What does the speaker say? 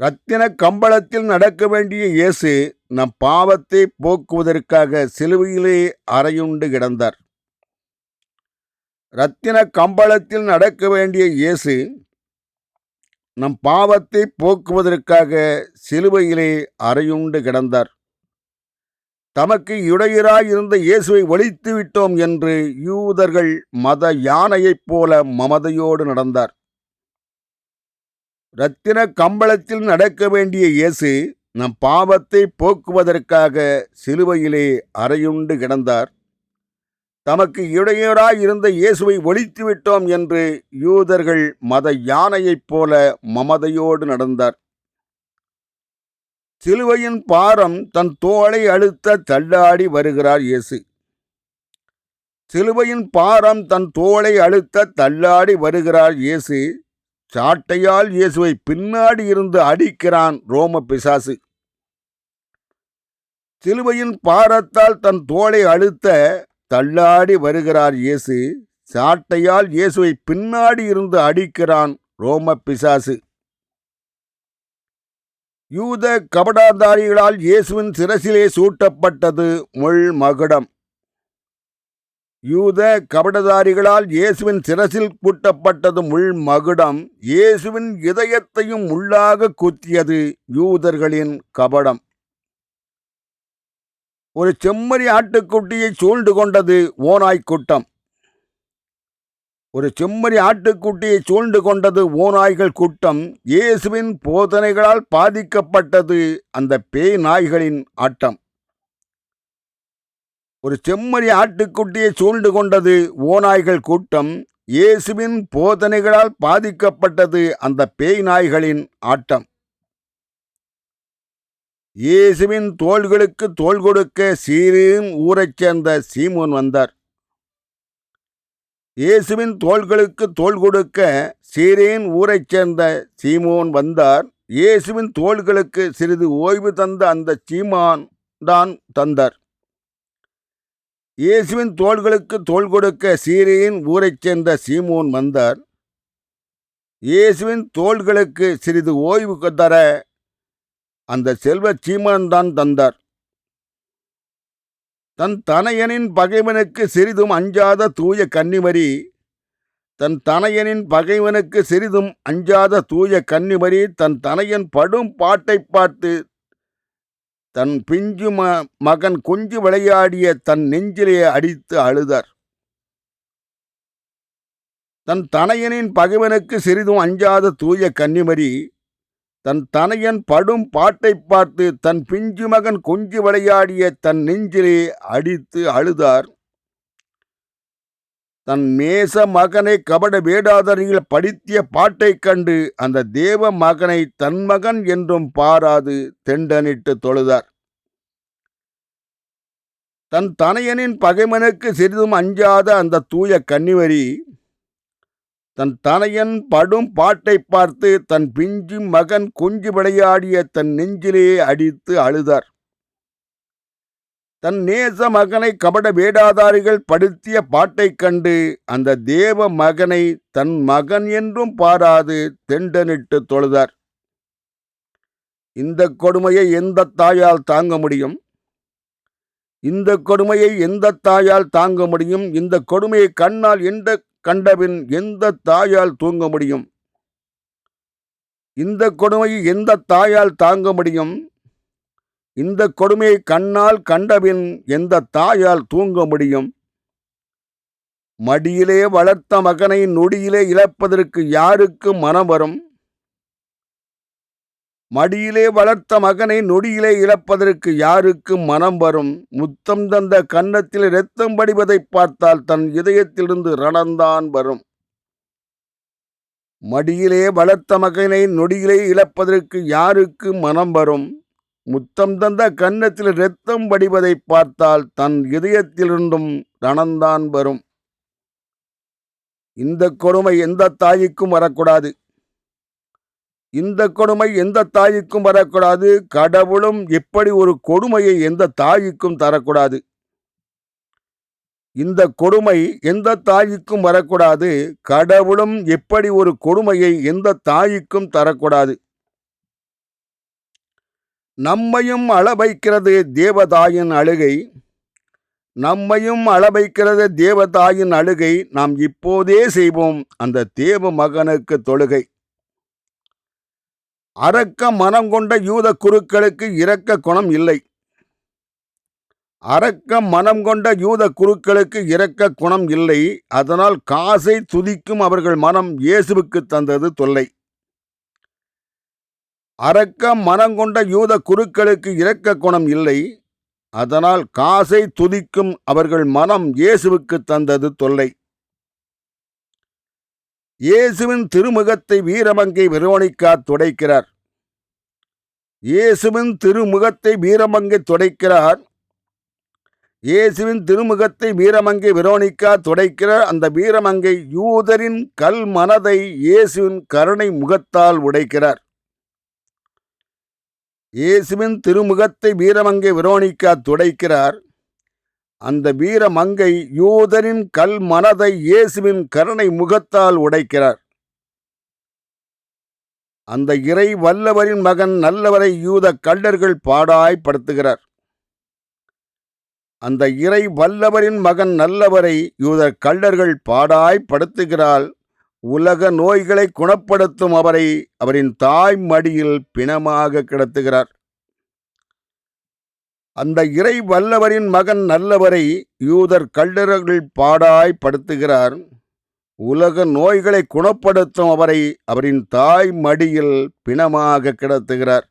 ரத்தின கம்பளத்தில் நடக்க வேண்டிய இயேசு நம் பாவத்தை போக்குவதற்காக சிலுவையிலே அறையுண்டு கிடந்தார். ரத்தின கம்பளத்தில் நடக்க வேண்டிய இயேசு நம் பாவத்தை போக்குவதற்காக சிலுவையிலே அறையுண்டு கிடந்தார். தமக்கு இடையராய் இருந்த இயேசுவை ஒழித்து விட்டோம் என்று யூதர்கள் மத யானையைப் போல மமதையோடு நடந்தார். ரத்தின கம்பளத்தில் நடக்க வேண்டிய இயேசு நம் பாவத்தை போக்குவதற்காக சிலுவையிலே அறையுண்டு கிடந்தார். தமக்கு இடையூறாய் இருந்த இயேசுவை ஒழித்து விட்டோம் என்று யூதர்கள் மத யானையைப் போல மமதையோடு நடந்தார். சிலுவையின் பாரம் தன் தோளை அழுத்த தள்ளாடி வருகிறார் இயேசு. சிலுவையின் பாரம் தன் தோளை அழுத்த தள்ளாடி வருகிறார் இயேசு. சாட்டையால் இயேசுவை பின்னாடி இருந்து அடிக்கிறான் ரோம பிசாசு. சிலுவையின் பாரத்தால் தன் தோளை அழுத்த தள்ளாடி வருகிறார் இயேசு. சாட்டையால் இயேசுவை பின்னாடி இருந்து அடிக்கிறான் ரோம பிசாசு. யூத கபடாதாரிகளால் இயேசுவின் சிரசிலே சூட்டப்பட்டது முள் மகுடம் யூத கபடதாரிகளால் இயேசுவின் சிரசில் கூட்டப்பட்டது முள் மகுடம் இயேசுவின் இதயத்தையும் உள்ளாக குத்தியது யூதர்களின் கபடம். ஒரு செம்மறி ஆட்டுக்குட்டியை சூழ்ந்து கொண்டது ஓநாய் கூட்டம். ஒரு செம்மறி ஆட்டுக்குட்டியை சூழ்ந்து கொண்டது ஓநாய்கள் கூட்டம். இயேசுவின் போதனைகளால் பாதிக்கப்பட்டது அந்த பேய் நாய்களின் ஆட்டம். ஒரு செம்மறி ஆட்டுக்குட்டியை சூழ்ந்து கொண்டது ஓநாய்கள் கூட்டம். இயேசுவின் போதனைகளால் பாதிக்கப்பட்டது அந்த பேய் நாய்களின் ஆட்டம். இயேசுவின் தோள்களுக்கு தோள் கொடுக்க சீரும் ஊரைச் சேர்ந்த சீமோன் வந்தார். இயேசுவின் தோள்களுக்கு தோள் கொடுக்க சீரேன் ஊரைச் சேர்ந்த சீமோன் வந்தார். இயேசுவின் தோள்களுக்கு சிறிது ஓய்வு தந்த அந்த சீமான் தான் தந்தார். இயேசுவின் தோள்களுக்கு தோள் கொடுக்க சீரியின் ஊரைச் சேர்ந்த சீமோன் வந்தார். இயேசுவின் தோள்களுக்கு சிறிது ஓய்வு தர அந்த செல்வ சீமான் தான் தந்தார். தன் தனையனின் பகைவனுக்கு சிறிதும் அஞ்சாத தூய கன்னிமரி தன் தனையனின் பகைவனுக்கு சிறிதும் அஞ்சாத தூய கன்னிமரி தன் தனையன் படும் பாட்டை பார்த்து தன் பிஞ்சு ம மகன் கொஞ்சு விளையாடிய தன் நெஞ்சிலே அடித்து அழுதார். தன் தனையனின் பகைவனுக்கு சிறிதும் அஞ்சாத தூய கன்னிமரி தன் தனையன் படும் பாட்டை பார்த்து தன் பிஞ்சு மகன் கொஞ்சு விளையாடிய தன் நெஞ்சிலே அடித்து அழுதார். தன் மேச மகனை கபட வேடாதரியில் படித்திய பாட்டைக் கண்டு அந்த தேவ மகனை தன் மகன் என்றும் பாராது தெண்டனிட்டு தொழுதார். தன் தனையனின் பகைமனுக்கு சிறிதும் அஞ்சாத அந்த தூய கன்னிவரி தன் தனையன் படும் பாட்டை பார்த்து தன் பிஞ்சும் மகன் குஞ்சு விளையாடிய தன் நெஞ்சிலே அடித்து அழுதார். தன் நேச மகனை கபட வேடாதாரிகள் படுத்திய பாட்டைக் கண்டு அந்த தேவ மகனை தன் மகன் என்றும் பாராது தெண்டனிட்டு தொழுதார். இந்த கொடுமையை எந்த தாயால் தாங்க முடியும்? இந்த கொடுமையை எந்த தாயால் தாங்க முடியும்? இந்த கொடுமையை கண்ணால் எந்த கண்டபின் எந்த தாயால் தூங்க முடியும்? இந்த கொடுமையை எந்த தாயால் தாங்க முடியும்? இந்த கொடுமையை கண்ணால் கண்டபின் எந்த தாயால் தூங்க முடியும்? மடியிலே வளர்த்த மகனை நொடியிலே இழப்பதற்கு யாருக்கு மனம் வரும்? மடியிலே வளர்த்த மகனை நொடியிலே இழப்பதற்கு யாருக்கு மனம் வரும்? முத்தம் தந்த கன்னத்தில் இரத்தம் படிவதை பார்த்தால் தன் இதயத்திலிருந்து ரணந்தான் வரும். மடியிலே வளர்த்த மகனை நொடியிலே இழப்பதற்கு யாருக்கு மனம் வரும்? முத்தம் தந்த கன்னத்தில் இரத்தம் வடிவதை பார்த்தால் தன் இதயத்திலிருந்தும் ரணந்தான் வரும். இந்த கொடுமை எந்த தாய்க்கும் வரக்கூடாது. இந்த கொடுமை எந்த தாய்க்கும் வரக்கூடாது. கடவுளும் இப்படி ஒரு கொடுமையை எந்த தாய்க்கும் தரக்கூடாது. இந்த கொடுமை எந்த தாய்க்கும் வரக்கூடாது. கடவுளும் எப்படி ஒரு கொடுமையை எந்த தாய்க்கும் தரக்கூடாது. நம்மையும் அளவைக்கிறது தேவதாயின் அழுகை. நம்மையும் அளவைக்கிறது தேவதாயின் அழுகை. நாம் இப்போதே செய்வோம் அந்த தேவ மகனுக்கு தொழுகை. அரக்க மனம் கொண்ட யூத குருக்களுக்கு இரக்க குணம் இல்லை. அரக்க மனம் கொண்ட யூத குருக்களுக்கு இரக்க குணம் இல்லை. அதனால் காசை துதிக்கும் அவர்கள் மனம் இயேசுவுக்கு தந்தது தொல்லை. அரக்க மனம் கொண்ட யூத குருக்களுக்கு இரக்க குணம் இல்லை. அதனால் காசை துதிக்கும் அவர்கள் மனம் இயேசுவுக்கு தந்தது தொல்லை. இயேசுவின் திருமுகத்தை வீரமங்கை வெரோனிக்கா துடைக்கிறார்? இயேசுவின் திருமுகத்தை வீரமங்கை துடைக்கிறார்? இயேசுவின் திருமுகத்தை வீரமங்கை வெரோனிக்கா துடைக்கிறார்? அந்த வீரமங்கை யூதரின் கல் மனதை இயேசுவின் கருணை முகத்தால் உடைக்கிறார். இயேசுவின் திருமுகத்தை வீரமங்கை வெரோனிக்கா துடைக்கிறார். அந்த வீரமங்கை யூதரின் கல் மனதை இயேசுவின் கருணை முகத்தால் உடைக்கிறார். அந்த இறை வல்லவரின் மகன் நல்லவரை யூத கள்ளர்கள் பாடாய்ப்படுத்துகிறார். அந்த இறை வல்லவரின் மகன் நல்லவரை யூத கள்ளர்கள் பாடாய்ப்படுத்துகிறாள். உலக நோய்களை குணப்படுத்தும் அவரை அவரின் தாய் மடியில் பிணமாக கிடத்துகிறார். அந்த இறை வல்லவரின் மகன் நல்லவரை யூதர் கல்லறைகள் பாடாய் படுத்துகிறார். உலக நோய்களை குணப்படுத்தும் அவரை அவரின் தாய் மடியில் பிணமாக கிடத்துகிறார்.